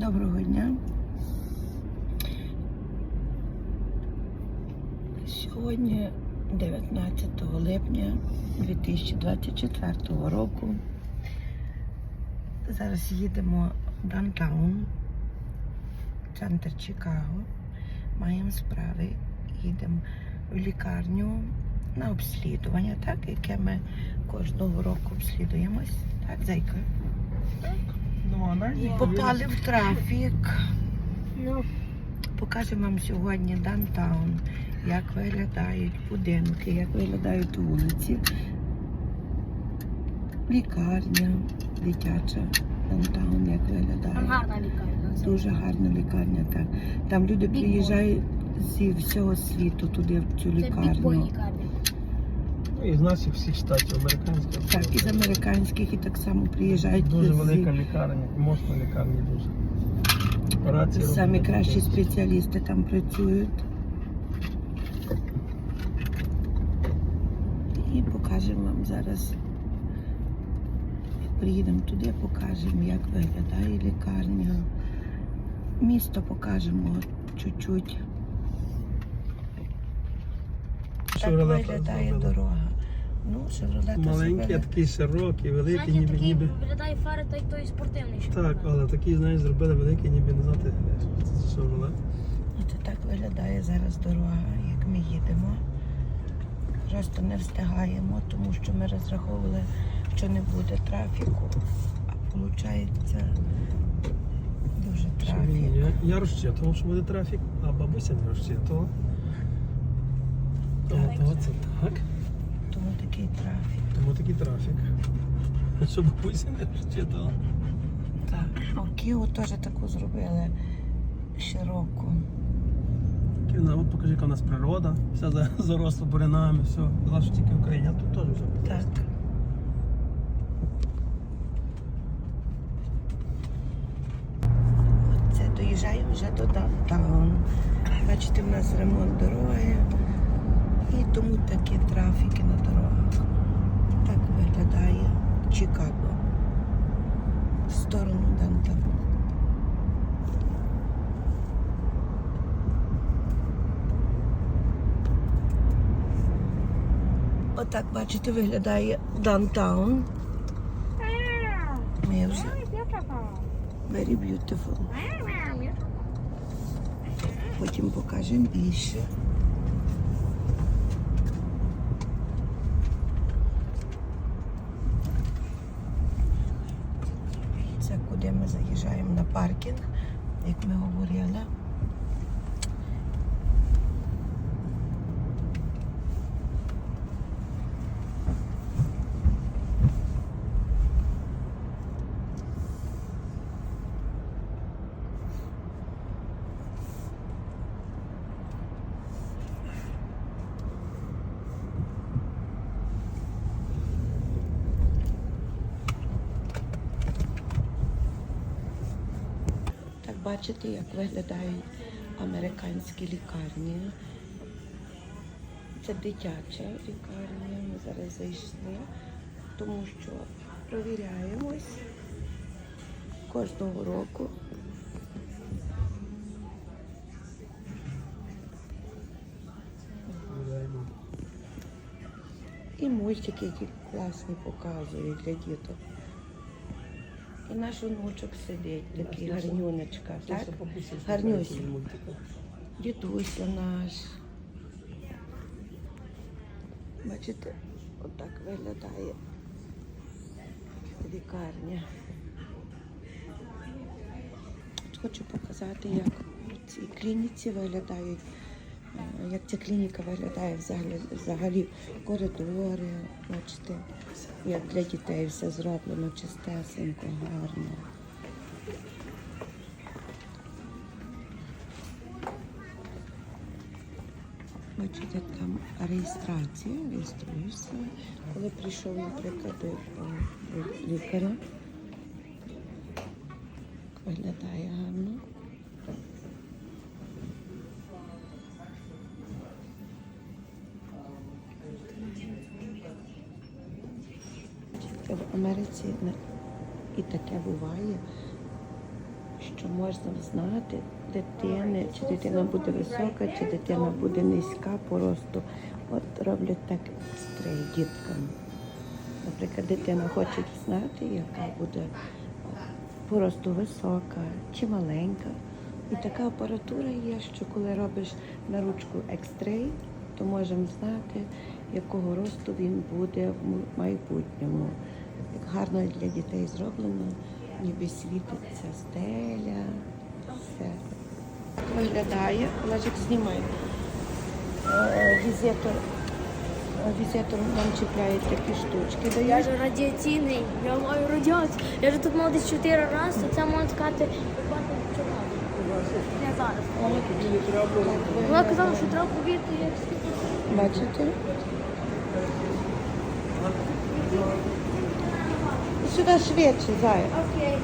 Доброго дня. Сьогодні 19 липня 2024 року. Зараз їдемо в Даунтаун, центр Чикаго. Маємо справи. Їдемо в лікарню на обслідування, так, яке ми кожного року обслідуємось. Так, зайка. Не Попали в трафік. Ну, Покажемо вам сьогодні Даунтаун, як виглядають будинки, як виглядають вулиці. Лікарня дитяча. Даунтаун, як Там виглядає. гарна лікарня. Дуже гарна лікарня. Так. Там люди приїжджають зі всього світу туди, в цю Це лікарню. Ну, із нас і всіх штатів американських. Так, із американських і так само приїжджають Дуже велика лікарня, мощна лікарня дуже. Операції Самі роблять кращі спеціалісти там працюють. І покажемо вам зараз. Приїдемо туди, покажемо, як виглядає лікарня. Місто покажемо чуть-чуть. Так Шевроле виглядає зробили. дорога. Ну, шевроле то Маленький, а зробили. такий широкий, великий, ніби такий ніби. виглядає фари, той той спортивний. що Так, але такий, знаєш, зробили великий, ніби не знати, що це за Шевроле. Оце так виглядає зараз дорога, як ми їдемо. Просто не встигаємо, тому що ми розраховували, що не буде трафіку. А виходить дуже трафік. Я, я розчитував, що буде трафік, а бабуся не розчитувала. Тому Так. того це так. Тому такий трафік. Тому такий трафік. А що бабуся не розчитувала? Так. А Кіо теж таку зробили широку. Кіна, от покажи, яка у нас природа, вся заросла бурянами, все. Була ж тільки в Україні, а тут теж все. Так. Оце доїжджаємо вже до Даунтаун. Бачите, в нас ремонт дороги. І тому такі трафіки на дорогах. Так виглядає Чикаго. В сторону Даунтауну. Отак, бачите, виглядає Даунтаун. Ми вже very beautiful. Потім покажемо більше. Це куди ми заїжджаємо на паркінг, як ми говорили. Так бачите, як виглядають американські лікарні. Це дитяча лікарня. Ми зараз зайшли, тому що провіряємось кожного року. І мультики, які класні показують для діток. І наш онучок сидить, такий гарнюнечка, так? Гарнюся. Дідуся наш. Бачите, отак виглядає лікарня. Хочу показати, як в цій клініці виглядають, як ця клініка виглядає взагалі, взагалі коридори, бачите, як для дітей все зроблено чистесенько, гарно. Бачите, там реєстрація, реєструєшся. Коли прийшов, наприклад, до, лікаря, виглядає гарно. Це в Америці і таке буває, що можна знати дитини, чи дитина буде висока, чи дитина буде низька по росту. От роблять так стрей діткам. Наприклад, дитина хоче знати, яка буде по росту висока чи маленька. І така апаратура є, що коли робиш на ручку екстрей, то можемо знати, якого росту він буде в майбутньому. Гарно для дітей зроблено, ніби світиться стеля, все. Виглядає, Олежик знімає. Е, Візитор, е, візитор нам чіпляють такі штучки, Я дають. ж радіаційний, я маю радіацію. Я ж тут мав десь чотири рази, то це можна сказати, бати. Не зараз. Вона казала, що треба повірити, як світиться. Бачите? Сюди швидше, зая. Окей.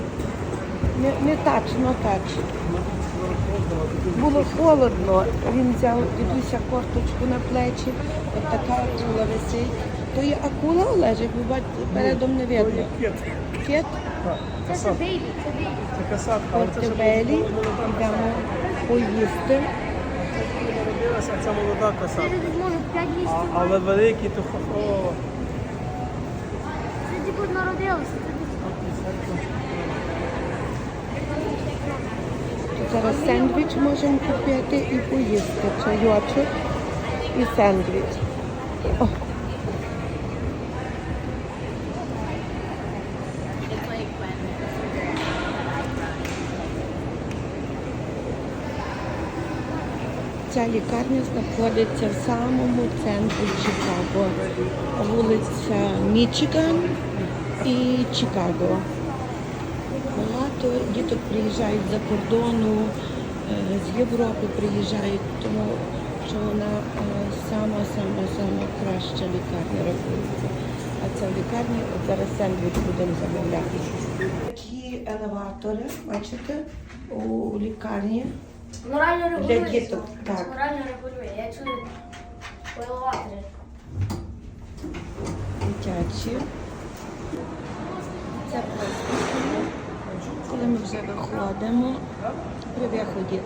Не, не тач, но тач. Було холодно. Він взяв дідуся корточку на плечі. От така акула висить. То є акула лежить, бо бачите, передом не видно. Кіт. Кіт, Це це касат. це бейбі. Це касатка, портебелі, йдемо поїсти. це молода касатка. ж десь може 5 А, місяців. але великий, то Тут Зараз сендвіч можемо купити і поїсти. Чайочок і сендвіч. О, Ця лікарня знаходиться в самому центрі Чикаго. Вулиця Мічиган і Чикаго. Багато діток приїжджають за кордону, е, з Європи приїжджають, тому що вона сама-сама-сама краща лікарня рахується. А ця в лікарні, от зараз сендвіч будемо замовляти. Такі елеватори, бачите, у лікарні. Воно реально регулює. Для діток, так. Воно реально регулює. Я чую по елеваторі. дитячі. Коли ми вже виходимо при виході,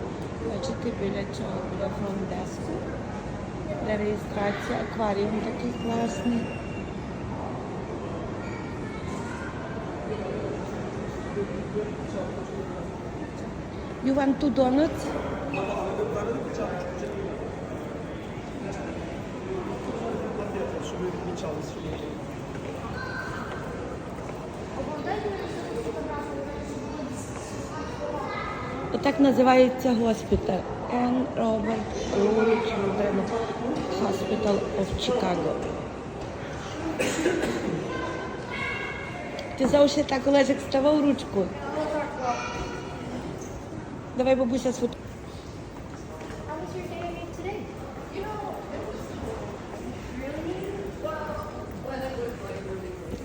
бачите, біля цього, біля фронт-деску, для реєстрації акваріум такий класний. You want two donuts? Щоб ви Отак називається госпіталь. Ann Robert Lurie Children Hospital of Chicago. Ти завжди так, Олежик, ставав ручку. Давай бабуся сфот.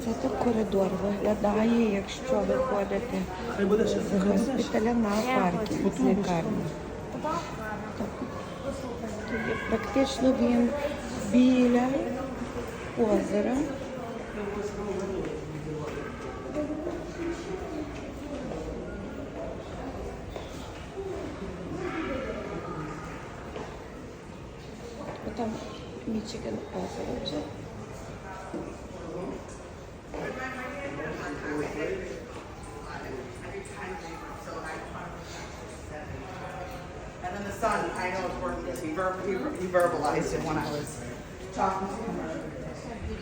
Це так коридор виглядає, якщо буде з госпіталя на паркінг з лікарні. Практично він біля озера. Там Мічиган озеро вже. And then the son, I know it's working because he, ver- he, ver- he verbalized it when I was talking to him.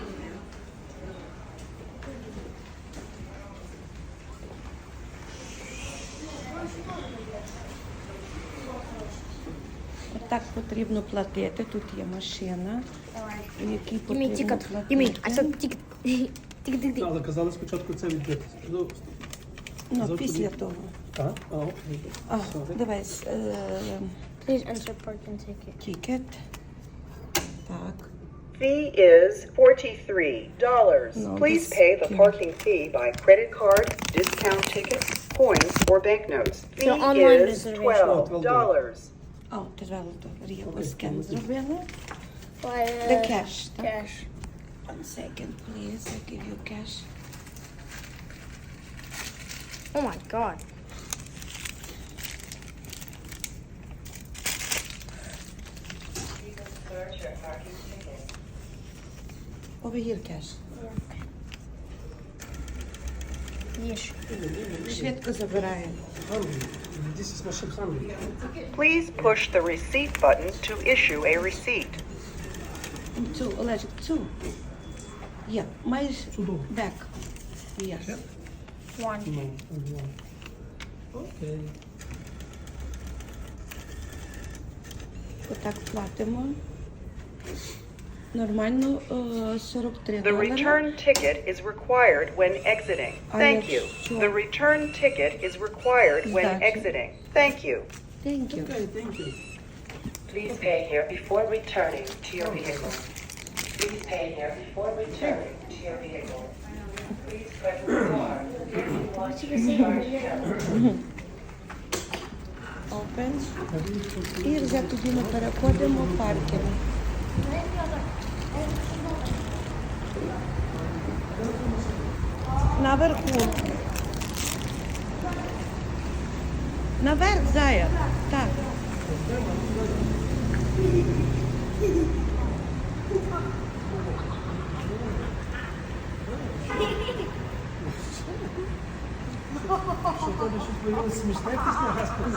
Отак потрібно платити. Тут є машина, в якій Give me a потрібно ticket. Give me. I платити. said ticket. Ticket, ticket, ticket. Але казали спочатку це відбити. Ну, Ну, завтра після буде. того. Так? А, окей. А, Sorry. давай с- е, Please enter parking ticket. тікет. Так. Fee is $43. No, Please this pay the can't. parking fee by credit card, discount ticket, coins, or banknotes. Fee So online is reservation. $12. О, тривало добре. Я Окей, скен молодець. зробила. Why, The uh, cash, так? Cash. One second, please. I'll give you cash. Oh my god. Over here, cash. Yes. Please push the receipt button to issue a receipt. Two, Олежик, two. цю. Є, маєш Чудово. back. Yes. One. No, only one. Окей. Отак платимо. Нормально е, 43 The долари. return ticket is required when exiting. Thank you. sure. The return ticket is required when Gotcha. exiting. Thank you. Thank you. Okay, thank you. Please pay here before returning to your vehicle. Please pay here before returning to your vehicle. Please press the card if you want to recharge your Open. І вже тоді ми переходимо в паркінг. Наверху. Наверх, Зая. Так.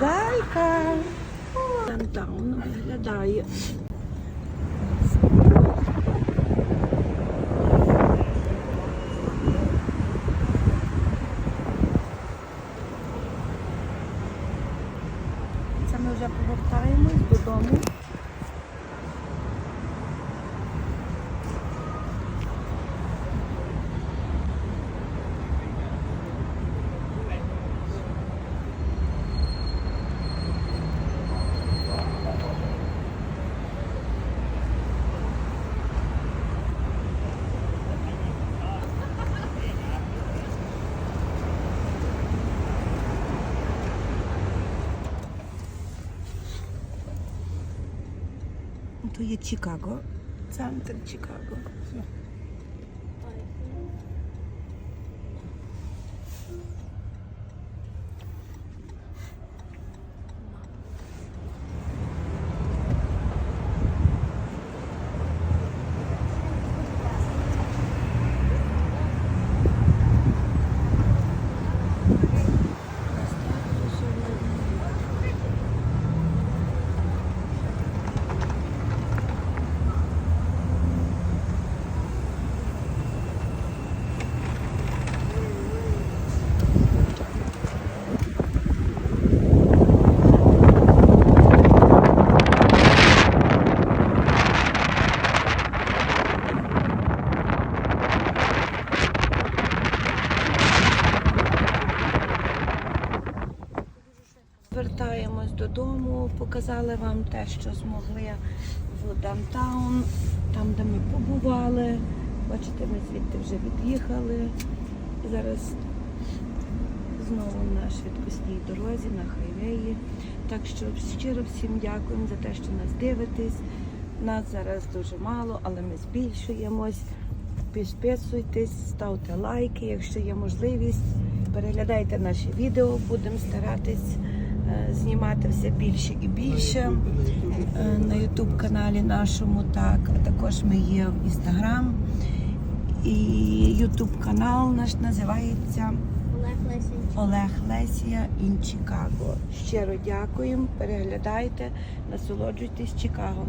Зайка. Там виглядає. Це ми вже повертаємось додому. То є Чикаго. Центр Чикаго. Вертаємось додому, показали вам те, що змогли в Даунтаун, там, де ми побували. Бачите, ми звідти вже від'їхали. Зараз знову на швидкосній дорозі, на хайвеї. Так що щиро всім дякуємо за те, що нас дивитесь. Нас зараз дуже мало, але ми збільшуємось. Підписуйтесь, ставте лайки, якщо є можливість. Переглядайте наші відео, будемо старатись знімати все більше і більше е, на YouTube каналі нашому. Так, а також ми є в Instagram. І YouTube канал наш називається Олег Лесенчик. Олег Лесія in. Щиро дякуємо, переглядайте, насолоджуйтесь Чикагом.